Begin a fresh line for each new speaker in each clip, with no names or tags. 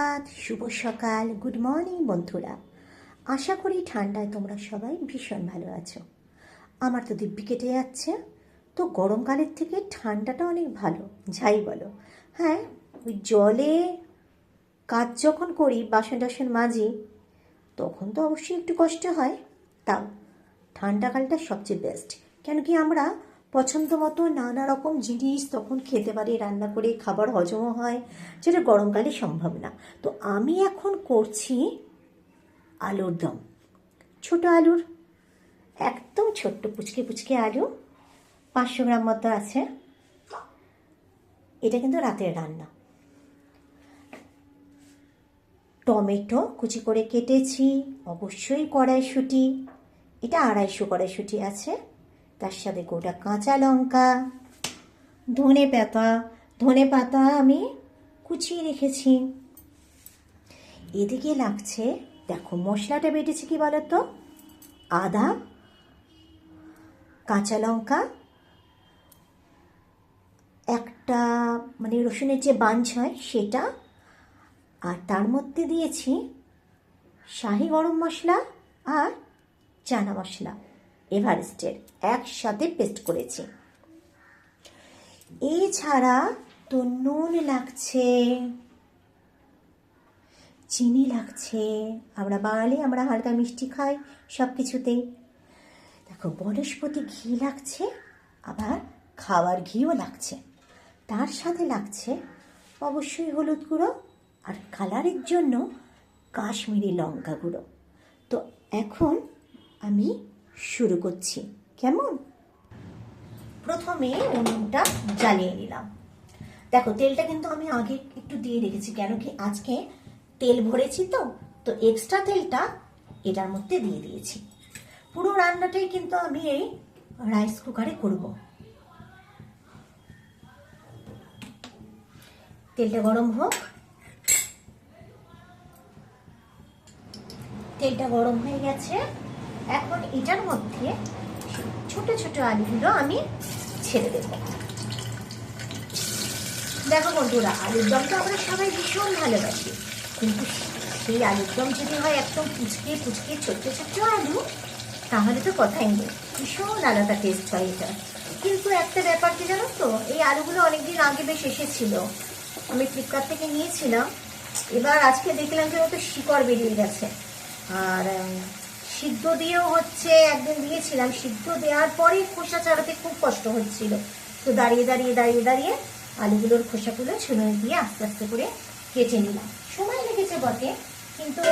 সুপ্রভাত শুভ সকাল, good morning বন্ধুরা। আশা করি ঠান্ডায় তোমরা সবাই ভীষণ ভালো আছো। আমার তো দিব্যি কেটে যাচ্ছে, তো গরমকালের থেকে ঠান্ডাটা অনেক ভালো, যাই বলো। হ্যাঁ ওই জলে কাজ যখন করি, বাসন টাসন মাজি, তখন তো অবশ্যই একটু কষ্ট হয়। তাও, ঠান্ডাকালটা সবচেয়ে বেস্ট কেন কি আমরা পছন্দ মতো নানা রকম জিনিস তখন খেতে পারি, রান্না করে, খাবার হজমও হয়, যেটা গরমকালে সম্ভব না। তো আমি এখন করছি আলুর দম। ছোট আলুর, একদম ছোট্ট পুচকে পুচকে আলু, পাঁচশো গ্রাম মতো আছে। এটা কিন্তু রাতের রান্না। টমেটো কুচি করে কেটেছি, অবশ্যই কড়াইশুঁটি, এটা আড়াইশো কড়াইশুঁটি আছে। তার সাথে গোটা কাঁচা লঙ্কা, ধনে পাতা ধনে পাতা আমি কুচিয়ে রেখেছি। এদিকে লাগছে, দেখো মশলাটা বেটেছি কি বলতো? আদা, কাঁচা লঙ্কা, একটা মানে রসুনের যে বাঞ্চ হয় সেটা, আর তার মধ্যে দিয়েছি শাহি গরম মশলা আর চানা মশলা। এভারেস্টের একসাথে পেস্ট করেছি। এছাড়া তো নুন লাগছে, চিনি লাগছে, আমরা বাঙালি, আমরা হালকা মিষ্টি খাই সব কিছুতেই দেখো, বনস্পতি ঘি লাগছে, আবার খাওয়ার ঘিও লাগছে। তার সাথে লাগছে অবশ্যই হলুদ গুঁড়ো আর কালারের জন্য কাশ্মীরি লঙ্কা গুঁড়ো। তো এখন আমি শুরু করছি। কেমন? প্রথমে উনুনটা জ্বালিয়ে নিলাম। দেখো, তেলটা কিন্তু আমি আগে একটু দিয়ে রেখেছি, কেন কি আজকে তেল ভরেছি তো তো এক্সট্রা তেলটা এটার মধ্যে দিয়ে দিয়েছি। পুরো রান্নাটাই কিন্তু আমি এই রাইস কুকারে করব। তেলটা গরম হোক। তেলটা গরম হয়ে গেছে। এখন এটার মধ্যে ছোট ছোট আলুগুলো আমি ছেড়ে দেব। দেখো বন্ধুরা, আলুর দমটা আমরা সবাই ভীষণ ভালোবাসি, কিন্তু সেই আলুর দম যদি হয় একদম পুচকে পুচকে ছোট্ট ছোট্ট আলু, তাহলে তো কথাই নেই, ভীষণ আলাদা টেস্ট হয় এটা। কিন্তু একটা ব্যাপার কি জানো তো, এই আলুগুলো অনেকদিন আগে বেশ এসেছিল, আমি ফ্লিপকার্ট থেকে নিয়েছিলাম, এবার আজকে দেখলাম যে ওটা শিকড় বেরিয়ে গেছে। আর সিদ্ধ দিয়েও হচ্ছে একদিন দিয়েছিলাম। সিদ্ধ দেওয়ার পরে খোসা ছাড়াতে খুব কষ্ট হচ্ছিল। তো দাঁড়িয়ে দাঁড়িয়ে দাঁড়িয়ে দাঁড়িয়ে আলুগুলোর খোসাগুলো ছুঁড়ে দিয়ে আস্তে আস্তে করে কেটে নিলাম। সময় লেগেছে বটে, কিন্তু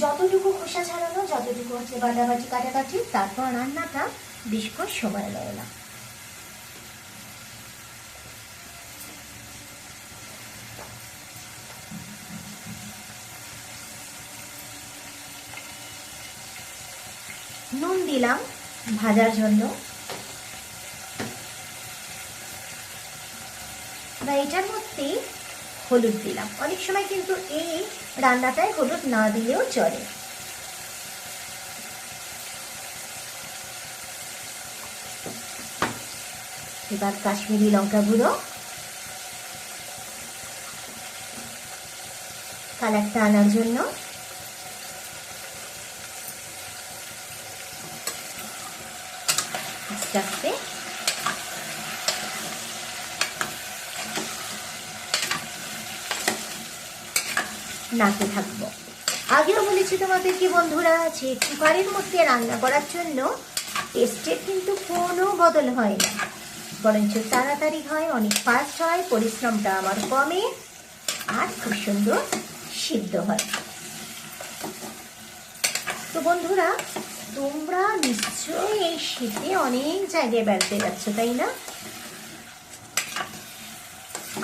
যতটুকু খোসা ছাড়ানো, যতটুকু হচ্ছে বাটাবাটি, কাটাকাটি, তারপর রান্নাটা বেশ করে সময় নেয় নুন দিলাম ভাজার জন্য। বা এটার মধ্যেই হলুদ দিলাম। অনেক সময় কিন্তু এই রান্নাটায় হলুদ না দিলেও চলে। এবার কাশ্মীরি লঙ্কা গুঁড়ো। কালারটা আনার জন্য আস্তে আস্তে নাতে থাকব। আগেও বলেছি তোমাদেরকে বন্ধুরা, যে কুকারের মধ্যে রান্না করার জন্য টেস্টের কিন্তু কোনো বদল হয় না। বরঞ্চ তাড়াতাড়ি হয়, অনেক ফাস্ট হয়, পরিশ্রমটা আমার কমে আর খুব সুন্দর সিদ্ধ হয়। তো বন্ধুরা, তোমরা নিশ্চয়ই এই শীতে অনেক জায়গায় বেড়াতে যাচ্ছ, তাই না?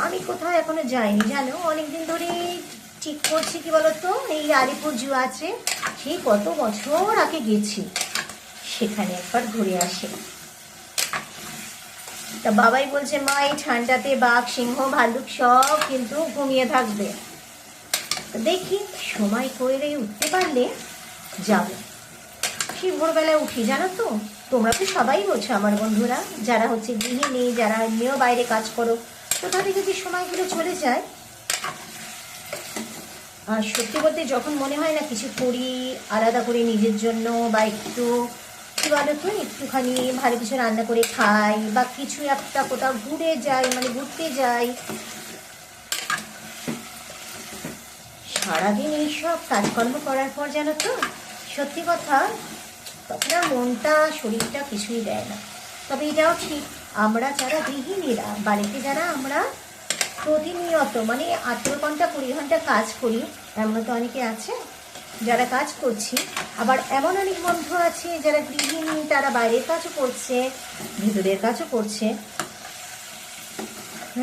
আমি কোথাও এখনও যাইনি, জানো? অনেকদিন ধরে ঠিক করছি কি বলতো? এই আলিপুর জু আছে। সেই কত বছর আগে গেছি। সেখানে একবার ঘুরে আসে। তা বাবাই বলছে, মা, এই ঠান্ডাতে বাঘ, সিংহ, ভাল্লুক সব কিন্তু ঘুমিয়ে থাকবে। দেখি, সময় করে উঠতে পারলে যাব। সেই ভোরবেলায় উঠি, জানো তো? তোমরা তো সবাই বোঝো আমার বন্ধুরা, যারা হচ্ছে গৃহিণী, যারা এমনিও বাইরে কাজ করো কোথা থেকে যে সময়গুলো চলে যায় আর সত্যি বলতে যখন মনে হয় না কিছু করি, আলাদা করে নিজের জন্য বা একটু কি বলো একটুখানি ভালো কিছু রান্না করে খাই বা কিছু একটা কোথাও ঘুরে যাই মানে ঘুরতে যাই। সারাদিন এইসব কাজকর্ম করার পর জানো তো, সত্যি কথা তখন আর মনটা, শরীরটা কিছুই দেয় না। তবে এটাও ঠিক, আমরা যারা গৃহিণীরা, বাড়িতে যারা আমরা প্রতিনিয়ত মানে আঠেরো ঘণ্টা কুড়ি ঘণ্টা কাজ করি এমন তো অনেকে আছে যারা কাজ করছি। আবার এমন অনেক বন্ধু আছে যারা গৃহিণী, তারা বাইরের কাজও করছে, ভিতরের কাজও করছে।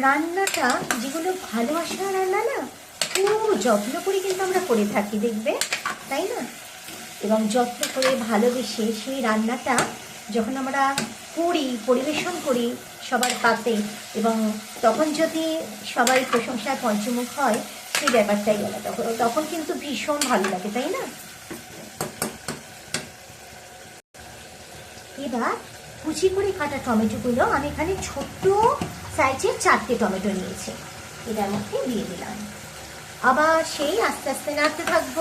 রান্নাটা যেগুলো ভালোবাসার রান্না না খুব যত্ন করে কিন্তু আমরা করে থাকি, দেখবে? তাই না? এবং যত্ন করে ভালোবেসে সেই রান্নাটা যখন আমরা করি, পরিবেশন করি সবার পাতে এবং তখন যদি সবাই প্রশংসায় পঞ্চমুখ হয় সেই ব্যাপারটাই আলাদা তখন কিন্তু ভীষণ ভালো লাগে, তাই না? এবার কুচি করে কাটা টমেটোগুলো আমি এখানে ছোট্ট সাইজের চারটে টমেটো নিয়েছি। এটার মধ্যে দিয়ে দিলাম। আবার সেই আস্তে আস্তে নাড়তে থাকব।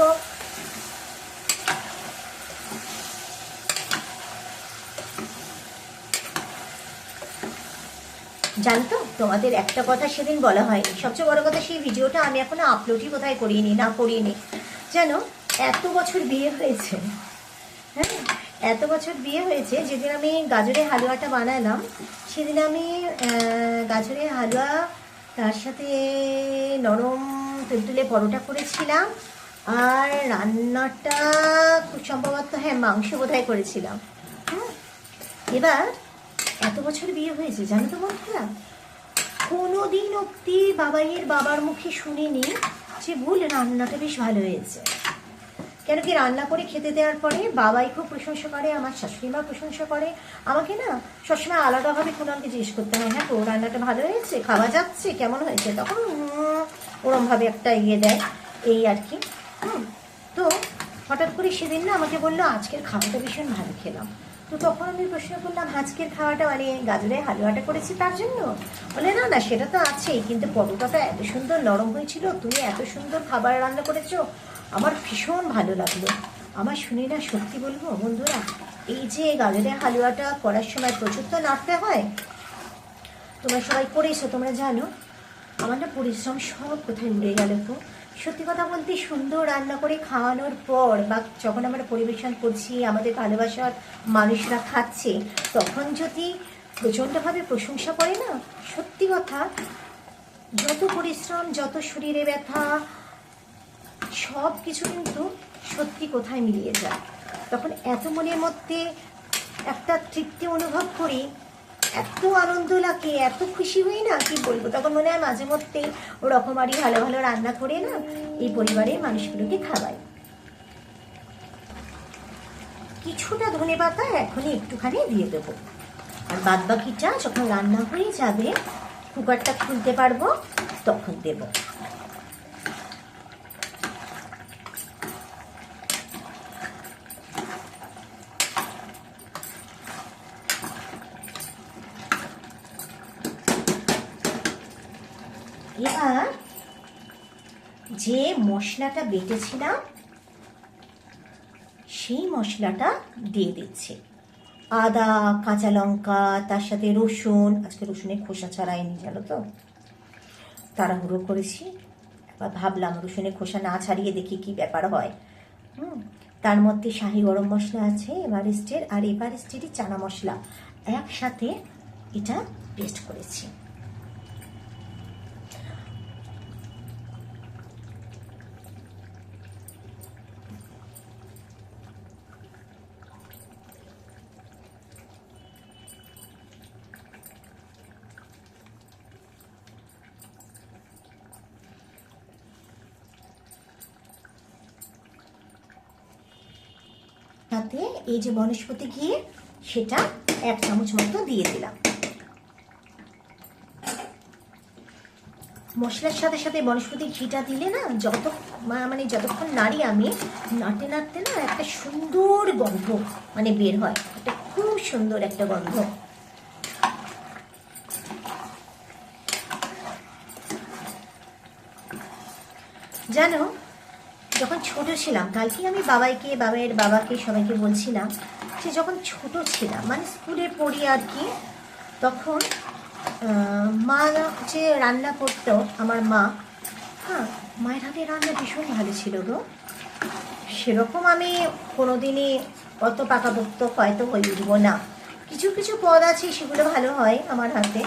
জানতো? তোমাদের একটা কথা সেদিন বলা হয়নি সবচেয়ে বড় কথা সেই ভিডিওটা আমি এখনও আপলোডই কোথায় করিনি, না করিনি। যেন এত বছর বিয়ে হয়েছে। হ্যাঁ এত বছর বিয়ে হয়েছে, যেদিন আমি গাজরের হালুয়াটা বানালাম, সেদিন আমি গাজরের হালুয়া, তার সাথে নরম তুলতুলে পরোটা করেছিলাম, আর রান্নাটা খুব সম্ভবত হ্যাঁ মাংস বোধহয় করেছিলাম। হ্যাঁ এবার এত বছর বিয়ে হয়েছে, জানো তো বন্ধুরা? কোনোদিন অব্দি বাবাইয়ের বাবার মুখে শুনিনি যে ভুল রান্নাটা বেশ ভালো হয়েছে। কেন কি রান্না করে খেতে দেওয়ার পরে বাবাই খুব প্রশংসা করে, আমার শাশুড়ি মা প্রশংসা করে। আমাকে না সবসময় আলাদাভাবে কোনো আমাকে জিজ্ঞেস করতে হয় হ্যাঁ তো রান্নাটা ভালো হয়েছে? খাওয়া যাচ্ছে? কেমন হয়েছে? তখন ওরমভাবে একটা ইয়ে দেয়, এই আর কি। হুম, তো হঠাৎ করে সেদিন না আমাকে বলল, আজকের খাওয়াটা ভীষণ ভালো খেলাম। তো তখন আমি প্রশ্ন করলাম, আজকের খাওয়াটা মানে গাজরের হালুয়াটা করেছি তার জন্য? বলে, না না, সেটা তো আছেই, কিন্তু পরোটাটা এত সুন্দর নরম হয়েছিল, তুমি এত সুন্দর খাবার রান্না করেছ, আমার ভীষণ ভালো লাগল। আমার শুনে না সত্যি বলব, বন্ধুরা, এই যে গাজরের হালুয়াটা করার সময় প্রচুর তো নাড়তে হয়। তোমরা সবাই করেছ, তোমরা জানো। আমার না পরিশ্রম সব কোথায় উড়ে গেল তো সত্যি কথা বলতে সুন্দর রান্না করে খাওয়ানোর পর বা যখন আমরা পরিবেশন করছি, আমাদের ভালোবাসার মানুষরা খাচ্ছে, তখন যদি প্রচণ্ডভাবে প্রশংসা করে না, সত্যি কথা, যত পরিশ্রম, যত শরীরে ব্যথা সব কিছু কিন্তু সত্যি কোথায় মিলিয়ে যায়। তখন এত মনের মধ্যে একটা তৃপ্তি অনুভব করি এত আনন্দ লাগে, এত খুশি হই না, কি বলব? তখন মনে হয় মাঝে মধ্যে রকমারি ভালো ভালো রান্না করে না, এই পরিবারের মানুষগুলোকে খাওয়াই। কিছুটা ধনে পাতা এখনই একটুখানি দিয়ে দেবো। আর বাদ বাকিটা যখন রান্না হয়ে যাবে, কুকারটা খুলতে পারব, তখন দেবো। এবার যে মশলাটা বেটেছিলাম, সেই মশলাটা দিয়ে দিচ্ছি। আদা, কাঁচা লঙ্কা, তার সাথে রসুন, আজকে রসুনের খোসা ছাড়াইনি, জানো তো? তাড়াহুড়ো করেছি। এবার ভাবলাম রসুনের খোসা না ছাড়িয়ে দেখি কি ব্যাপার হয়। হুম, তার মধ্যে শাহি গরম মশলা আছে, এভারেস্টের, আর এভারেস্টেরই চানা মশলা। একসাথে এটা পেস্ট করেছি। তাতে এই যে বনস্পতি ঘি, সেটা এক চামচ মতো দিয়ে দিলাম। মশলার সাথে সাথে বনস্পতি ঘিটা দিলে না যত মানে যতক্ষণ নাড়ি আমি, নাড়তে নাড়তে না একটা সুন্দর গন্ধ মানে বের হয়। একটা খুব সুন্দর একটা গন্ধ। জানো যখন ছোট ছিলাম কালকে আমি বাবাইকে, বাবাইয়ের বাবাকে, সবাইকে বলছিলাম যে যখন ছোট ছিলাম মানে স্কুলে পড়ি আর কি, তখন মা যে রান্না করতো আমার মা হ্যাঁ মায়ের হাতে রান্না ভীষণ ভালো ছিল গো। সেরকম আমি কোনোদিনই অত পাকাপোক্ত হয়তো হয়ে উঠবো না। কিছু কিছু পদ আছে, সেগুলো ভালো হয় আমার হাতে।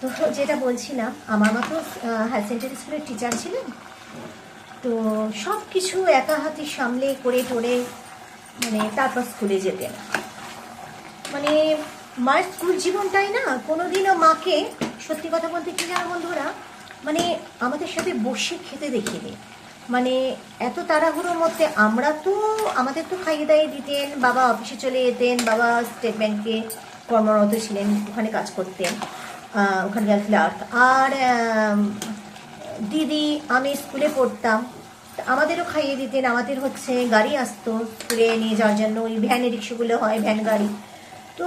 তো যেটা বলছিলাম আমার মতো হায়ার সেকেন্ডারি স্কুলের টিচার ছিলেন? তো সব কিছু একা হাতে সামলে করে টোরে মানে তারপর স্কুলে যেতেন। মানে মায়ের স্কুল জীবনটাই না কোনোদিনও মাকে, সত্যি কথা বলতে কি জানো বন্ধুরা? মানে আমাদের সাথে বসে খেতে দেখিনি। মানে এত তাড়াহুড়োর মধ্যে আমরা তো, আমাদের তো খাইয়ে দাইয়ে দিতেন, বাবা অফিসে চলে যেতেন, বাবা স্টেট ব্যাংকে কর্মরত ছিলেন, ওখানে কাজ করতেন ওখানকার ক্লার্ক আর দিদি, আমি স্কুলে পড়তাম। আমাদেরও খাইয়ে দিতেন, আমাদের হচ্ছে গাড়ি আসতো স্কুলে নিয়ে যাওয়ার জন্য, ওই ভ্যানের রিক্সাগুলো হয়, ভ্যান গাড়ি। তো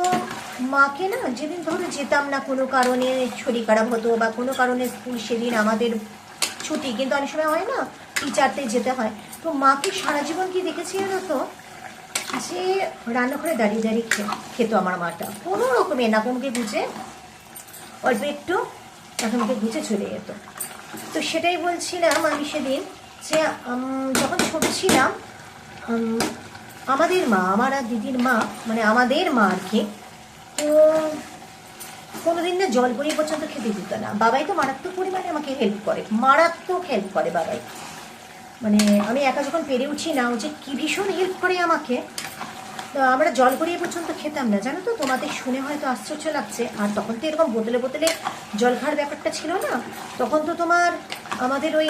মাকে না যেদিন ধরো যেতাম না, কোনো কারণে শরীর খারাপ হতো বা কোনো কারণে স্কুল সেদিন আমাদের ছুটি, কিন্তু অনেক সময় হয় না টিচারতে যেতে হয়। তো মাকে সারা জীবন কি দেখেছি জানো তো? যে রান্নাঘরে দাঁড়িয়ে দাঁড়িয়ে খেতো আমার মাটা। কোনো রকমে নাকমকে গুছে অল্প একটু নাকমকে গুছে চলে যেত। তো সেটাই বলছিলাম আমি সেদিন যে যখন ছোট ছিলাম আমাদের মা, আমার আর দিদির মা মানে আমাদের মা আর কি, তো কোনোদিন না জল পরিয়ে পর্যন্ত খেতে দিত না। বাবাই তো মারাত্মক পরিমাণে আমাকে হেল্প করে, মারাত্মক হেল্প করে বাবাই। মানে আমি একা যখন পেরে উঠি না যে কি ভীষণ হেল্প করে আমাকে আমরা জল গড়িয়ে পর্যন্ত খেতাম না, জানো তো? তোমাদের শুনে হয়তো আশ্চর্য লাগছে। আর তখন তো এরকম বোতলে বোতলে জল খাওয়ার ব্যাপারটা ছিল না। তখন তো তোমার আমাদের ওই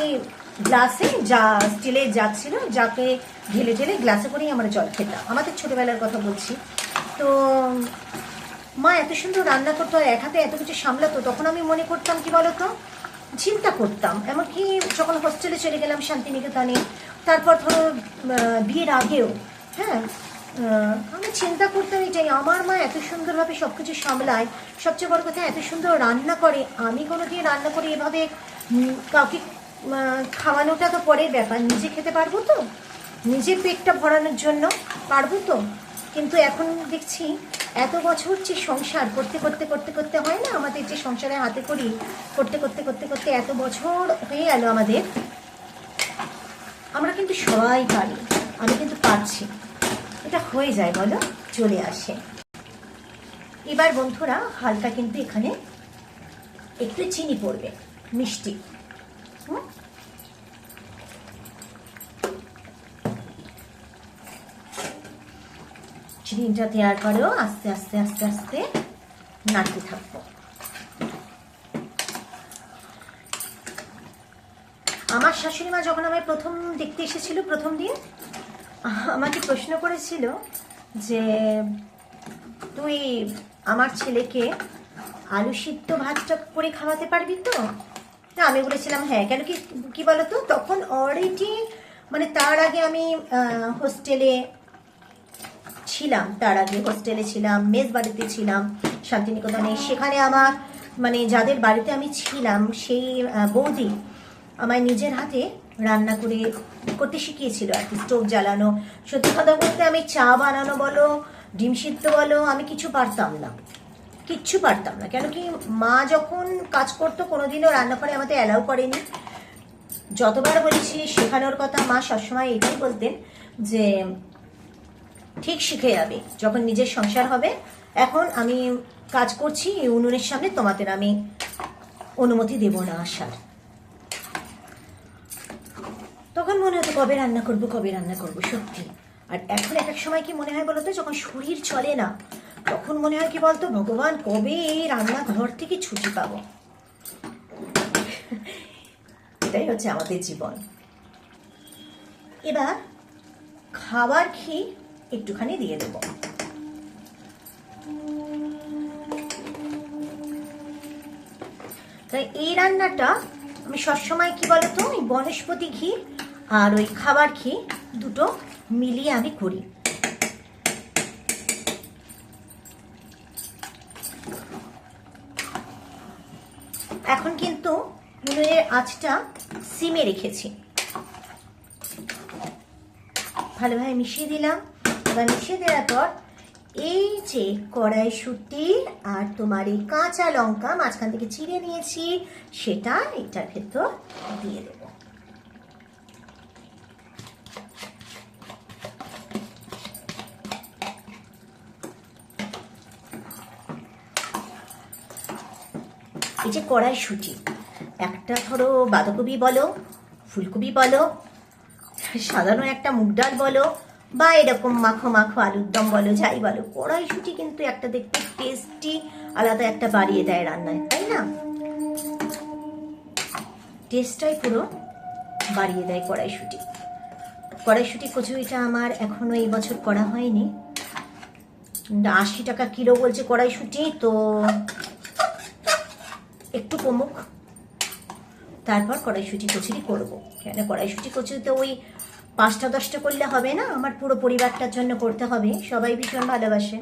গ্লাসে যা স্টিলের জাগ ছিল যাকে ঢেলে ঢেলে গ্লাসে করেই আমরা জল খেতাম। আমাদের ছোটোবেলার কথা বলছি। তো মা এত সুন্দর রান্না করতো, আর এক হাতে এত কিছু সামলাতো, তখন আমি মনে করতাম, কি বলতো? চিন্তা করতাম। এমনকি যখন হোস্টেলে চলে গেলাম শান্তিনিকেতনে, তারপর ধরো বিয়ের আগেও হ্যাঁ আমি চিন্তা করতাম এটাই আমার মা এত সুন্দরভাবে সব কিছু সামলায়। সবচেয়ে বড় কথা, এত সুন্দর রান্না করে। আমি কোনো দিয়ে রান্না করে এভাবে কাউকে খাওয়ানোটা তো পরের ব্যাপার। নিজে খেতে পারব তো? নিজের পেটটা ভরানোর জন্য পারব তো? কিন্তু এখন দেখছি, এত বছর যে সংসার করতে করতে করতে করতে হয় না? আমাদের যে সংসারে হাতে করি, করতে করতে করতে করতে এত বছর হয়ে গেল আমাদের। আমরা কিন্তু সবাই পারি। আমি কিন্তু পারছি। এটা হয়ে যায় বলো, চলে আসে। এবার বন্ধুরা, হালকা কিন্তু এখানে একটু চিনি পড়বে, মিষ্টি। চিনিটা দেওয়ার পরেও আস্তে আস্তে আস্তে আস্তে নাড়তে থাকব। আমার শাশুড়ি মা যখন আমায় প্রথম দেখতে এসেছিল, প্রথম দিন আমাকে প্রশ্ন করেছিল যে তুই আমার ছেলেকে আলু সিদ্ধ ভাতটা করে খাওয়াতে পারবি তো? আমি বলেছিলাম হ্যাঁ কেন কি কি বলতো? তখন অলরেডি মানে তার আগে আমি হোস্টেলে ছিলাম, তার আগে হোস্টেলে ছিলাম মেস বাড়িতে ছিলাম, শান্তিনিকেতনে। সেখানে আমার মানে যাদের বাড়িতে আমি ছিলাম, সেই বৌদি আমায় নিজের হাতে রান্না করে করতে শিখিয়েছিল আর কি, স্টোভ জ্বালানো। সত্যি কথা বলতে আমি চা বানানো বলো, ডিম সিদ্ধ বলো, আমি কিছু পারতাম না। কিচ্ছু পারতাম না। কেন কি মা যখন কাজ করতো, কোনোদিনও রান্নাঘরে আমাদের অ্যালাউ করেনি। যতবার বলেছি শেখানোর কথা, মা সবসময় এটাই বলতেন যে, ঠিক শিখে যাবে। যখন নিজের সংসার হবে, এখন আমি কাজ করছি উনুনের সামনে তোমাদের আমি অনুমতি দেব না আসার। তখন মনে হতো কবে রান্না করব, কবে রান্না করব, সত্যি। আর এখন এক এক সময় কি মনে হয় বলতো যখন শরীর চলে না, তখন মনে হয় কি বলতো, ভগবান কবে এই রান্নাঘর থেকে ছুটি পাবো? এটাই হচ্ছে আমাদের জীবন। এবার খাবার ঘি একটুখানি দিয়ে দেব। তাই এই রান্নাটা আমি সবসময় কি বলতো বনস্পতি ঘি আর ওই খাবার ঘি দুটো মিলিয়ে আমি করি। এখন কিন্তু উনুনের আঁচটা সিমে রেখেছি। ভালোভাবে মিশিয়ে দিলাম। এবার মিশিয়ে দেওয়ার পর এই যে কড়াইশুটি আর তোমার এই কাঁচা লঙ্কা মাঝখান থেকে চিড়ে নিয়েছি, সেটা এটার ভেতর দিয়ে দেবো। এই যে কড়াইশুটি একটা ধরো বাঁধাকপি বলো, ফুলকপি বলো সাধারণ একটা মুগ ডাল বলো, বা এরকম মাখো মাখো আলুর দম বলো, যাই বলো কড়াইশুটি কিন্তু একটা দেখতে টেস্টি আলাদা একটা বাড়িয়ে দেয় রান্নায়, তাই না? টেস্টটাই পুরো বাড়িয়ে দেয় কড়াইশুটি কড়াইশুটি কচুরিটা আমার এখনও এই বছর করা হয়নি। আশি টাকা কিলো বলছে কড়াইশুটি তো কমুক তারপর কড়াইশুটি কচুরি করব। কেন কড়াইশুটি কচুরি তো ওই পাঁচটা, দশটা করলে হবে না? আমার পুরো পরিবারটার জন্য করতে হবে। সবাই ভীষণ ভালোবাসে।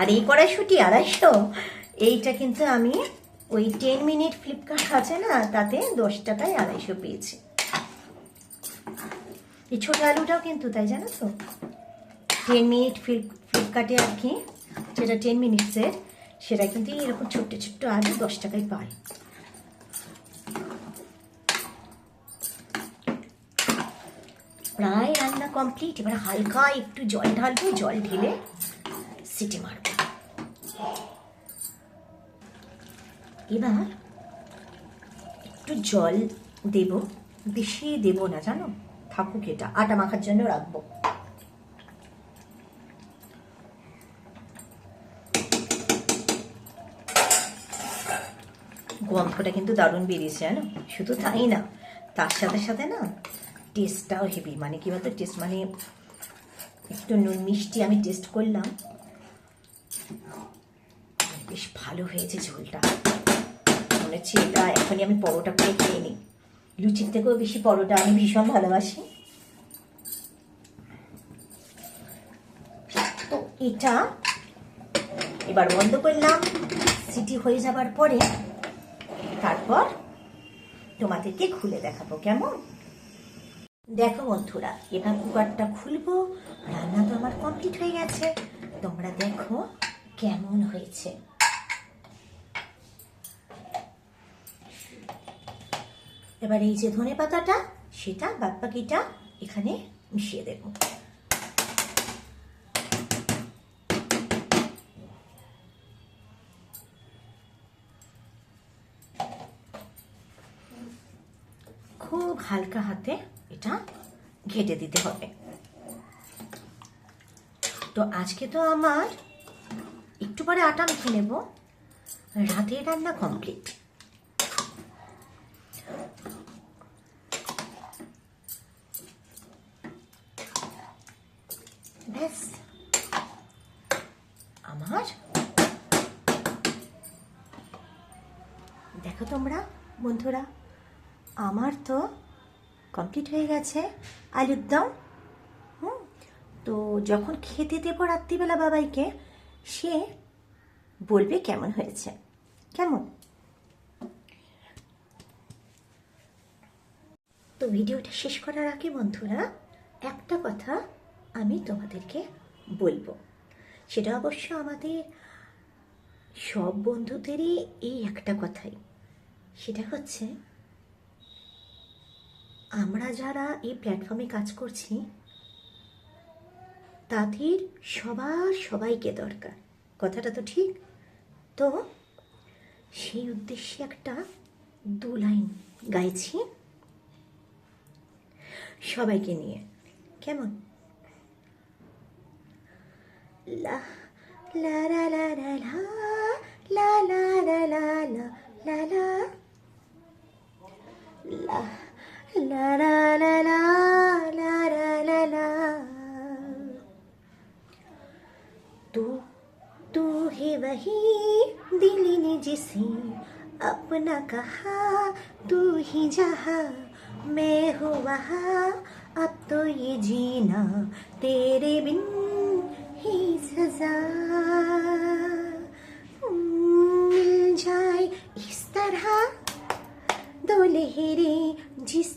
আর এই কড়াইশুটি আড়াইশো? এইটা কিন্তু আমি ওই টেন মিনিট ফ্লিপকার্ট আছে না, তাতে দশ টাকায় আড়াইশো পেয়েছি। এই ছোটো আলুটাও কিন্তু তাই জানো তো? টেন মিনিট ফ্লিপ ফ্লিপকার্টে আর কি যেটা টেন মিনিটসের সেটা কিন্তু এরকম ছোট্ট ছোট্ট আলু দশ টাকায় পায়। প্রায় রান্না কমপ্লিট এবার হালকা একটু জল ঢালবো, জল ঢেলে সিটি মারবো। এবার একটু জল দেব, বেশি দেব না, জানো? থাকুক এটা, আটা মাখার জন্য রাখব। গন্ধটা কিন্তু দারুণ বেরিয়েছে, জানো? শুধু তাই না, তার সাথে সাথে না টেস্টটাও হেভি মানে কী বলতো টেস্ট মানে একটু নুন মিষ্টি আমি টেস্ট করলাম। বেশ ভালো হয়েছে ঝোলটা। মনে হচ্ছে এটা এখনই আমি পরোটা করে খেয়ে নিই। লুচির থেকেও বেশি পরোটা আমি ভীষণ ভালোবাসি। তো এটা এবার বন্ধ করলাম। সিটি হয়ে যাবার পরে তারপর তোমাদেরকে খুলে দেখাবো, কেমন? দেখো বন্ধুরা, এবার কুকারটা খুলবো, রান্না তো আমার কমপ্লিট হয়ে গেছে। তোমরা দেখো কেমন হয়েছে। এবার এই যে ধনে পাতাটা, সেটা বাদ বাকিটা এখানে মিশিয়ে দেবো। খুব হালকা হাতে এটা ঘেটে দিতে হবে। তো আজকে তো আমার একটু পরে আটা মেখে নেব। রাতের রান্না কমপ্লিট ব্যাস আমার দেখো তোমরা বন্ধুরা আমার তো কমপ্লিট হয়ে গেছে। আলুর দম হুম। তো যখন খেতে দেবো রাত্রিবেলা বাবাইকে, সে বলবে কেমন হয়েছে। কেমন? তো ভিডিওটা শেষ করার আগে বন্ধুরা, একটা কথা আমি তোমাদেরকে বলব। সেটা অবশ্য আমাদের সব বন্ধুদেরই এই একটা কথাই। সেটা হচ্ছে আমরা যারা এই প্ল্যাটফর্মে কাজ করছি তাদের সবার সবাইকে দরকার কথাটা তো ঠিক তো সেই উদ্দেশ্যে একটা দু লাইন গাইছি সবাইকে নিয়ে কেমন লা লা লা লা লা লা লা লা লা লা লা লা লা La तू तू है वही दिल ने जिसे अपना कहा, तू ही जहा, मैं हूँ वहाँ, अब तो ये जीना तेरे बिन ही सजा। मिल जाए इस तरह दो लहरें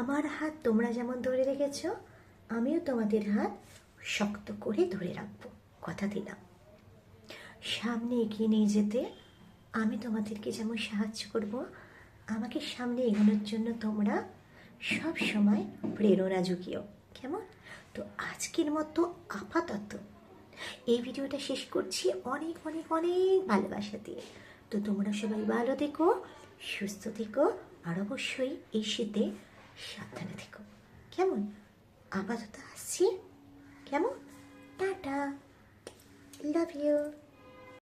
আমার হাত তোমরা যেমন ধরে রেখেছ, আমিও তোমাদের হাত শক্ত করে ধরে রাখব, কথা দিলাম। সামনে এগিয়ে নিয়ে যেতে আমি তোমাদেরকে যেমন সাহায্য করব, আমাকে সামনে এগোনোর জন্য তোমরা সব সময় প্রেরণা জুগিও, কেমন? তো আজকের মতো আপাতত এই ভিডিওটা শেষ করছি। অনেক অনেক অনেক ভালোবাসা দিয়ে। তো তোমরা সবাই ভালো থেকো, সুস্থ থেকো, আর অবশ্যই এই শীতে সাবধানে থেকো। কেমন? আপাতত আসছি কেমন? টাটা। Love you